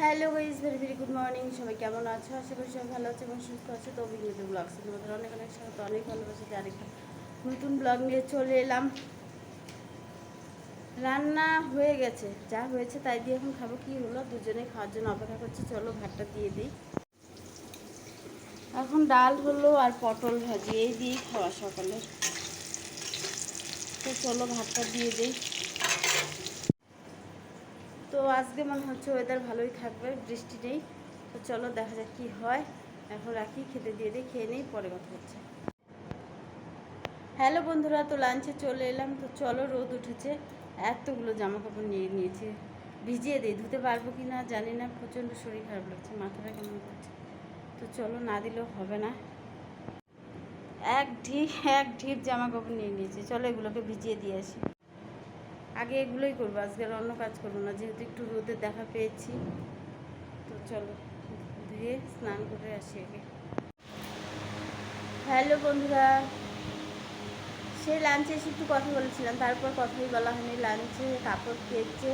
Hello guys very very good morning সবাই কেমন আছো? আশা করি সবাই ভালো আছে এবং সুস্থ আছে। তো অভিজ্ঞত ব্লগস তোমাদের অনেক অনেক স্বাগত, অনেক ভালোবাসা যে আরেকটা নতুন ব্লগ নিয়ে চলে এলাম। রান্না হয়ে গেছে, যা হয়েছে তাই দিয়ে এখন খাব। কি হলো? দুজনে খাওয়ার জন্য অপেক্ষা করছে। চলো ভাতটা দিয়ে দিই। এখন ডাল হলো আর পটল ভাজি, এই দিয়েই খাওয়া সকালে। তো চলো ভাতটা দিয়ে দিই। আজকে মনে হচ্ছে ওয়েদার ভালোই থাকবে, বৃষ্টি নেই। তো চলো দেখা যাক কি হয়। এখন রাখি, খেতে দিয়ে দিই খেয়ে নেই, পরে কথা হচ্ছে। হ্যালো বন্ধুরা, তো লাঞ্চে চলে এলাম। তো চলো রোদ উঠেছে, এতগুলো জামা কাপড় নিয়ে নিয়েছি। ভিজিয়ে দিই, ধুতে পারব কি না জানি না, প্রচণ্ড শরীর খারাপ লাগছে মাথাটা কেমন করছে। তো চলো না দিলেও হবে না। এক ঢিপ এক ঢিপ জামা কাপড় নিয়ে নিয়েছি। চলো এগুলোকে ভিজিয়ে দিয়ে আসি। আগে এগুলোই করব, আজকে আর অন্য কাজ করব না। যেহেতু একটু রোদের দেখা পেয়েছি, তো চলো ধুয়ে স্নান করে আসি আগে। হ্যালো বন্ধুরা, সেই লাঞ্চে এসে একটু কথা বলেছিলাম, তারপর কথাই বলা হয়নি। লাঞ্চে কাপড় কেচে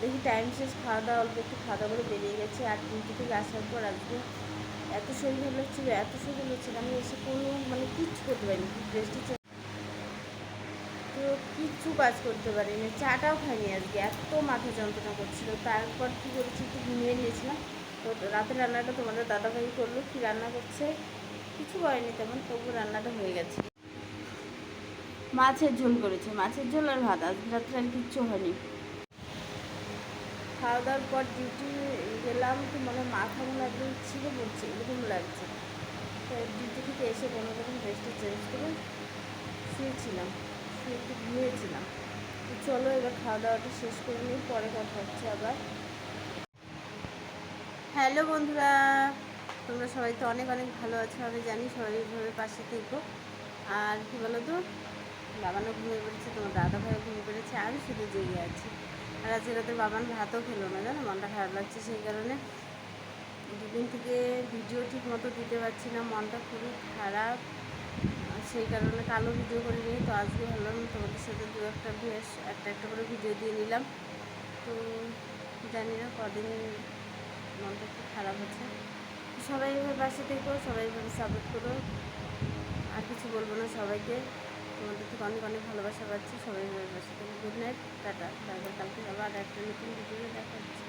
দেখি টাইম শেষ, খাওয়া দাওয়া অল্প একটু খাওয়া দাওয়া করে বেরিয়ে গেছে। আর ডিউটি থেকে আসার পর আজকে এত শরীর ভালো হচ্ছিল এত শরীর হচ্ছিল আমি এসে কোনো মানে কিচ্ছু করতে পারিনি। ড্রেসটি কিচ্ছু কাজ করতে পারিনি। চাটাও খাইনি আজকে, এত মাথা যন্ত্রণা করছিল। তারপর কী করেছি, একটু ঘুমিয়ে নিয়েছিলাম। তো রাতের রান্নাটা তোমাদের দাদাভাই করল, কী রান্না করছে কিছু করেনি তেমন তবু রান্নাটা হয়ে গেছে। মাছের ঝোল করেছে, মাছের ঝোল আর ভাত, আজ রাত্রে আর কিচ্ছু হয়নি। খাওয়া দাওয়ার পর ডিউটি গেলাম, তো মানে মাথা মনে একদম ছিঁড়ে পড়ছে এরকম লাগছে। তো ডিউটি থেকে এসে কোনো রকম ড্রেসটা চেঞ্জ করে শুয়েছিলাম। শুয়ে একটু ঘুমিয়েছিলাম। তো চলো এবার খাওয়া দাওয়াটা শেষ করে নিই, পরে কথা হচ্ছে আবার। হ্যালো বন্ধুরা, তোমরা সবাই তো অনেক অনেক ভালো আছো, আমি জানি সবাই এইভাবে পাশে থেকো। আর কি বলো তো বাবানও ঘুমিয়ে পড়েছে, তোমার দাদা ভাইও ঘুমিয়ে পড়েছে, আমি শুধু জেগে আছি। আর আজকে রাতে বাবান ভাতও খেলো না, জানো, মনটা খারাপ লাগছে সেই কারণে। দুদিন থেকে ভিডিও ঠিক মতো দিতে পারছি না, মনটা খুবই খারাপ। সেই কারণে কালো ভিডিও করে নিই তো আজকে ভাবলাম তোমাদের সাথে দু একটা বেশ একটা একটা করে ভিডিও দিয়ে নিলাম। তো জানি না কদিন মনটা একটু খারাপ হচ্ছে। সবাই এভাবে পাশে থেকো, সবাই এভাবে সাপোর্ট করো। আর কিছু বলব না সবাইকে। তোমাদের থেকে অনেক অনেক ভালোবাসা পাচ্ছি। সবাই এভাবে পাশে থেকো। Good night tata. তারপর কালকে আবার একটা নতুন ভিডিও দেখা হচ্ছে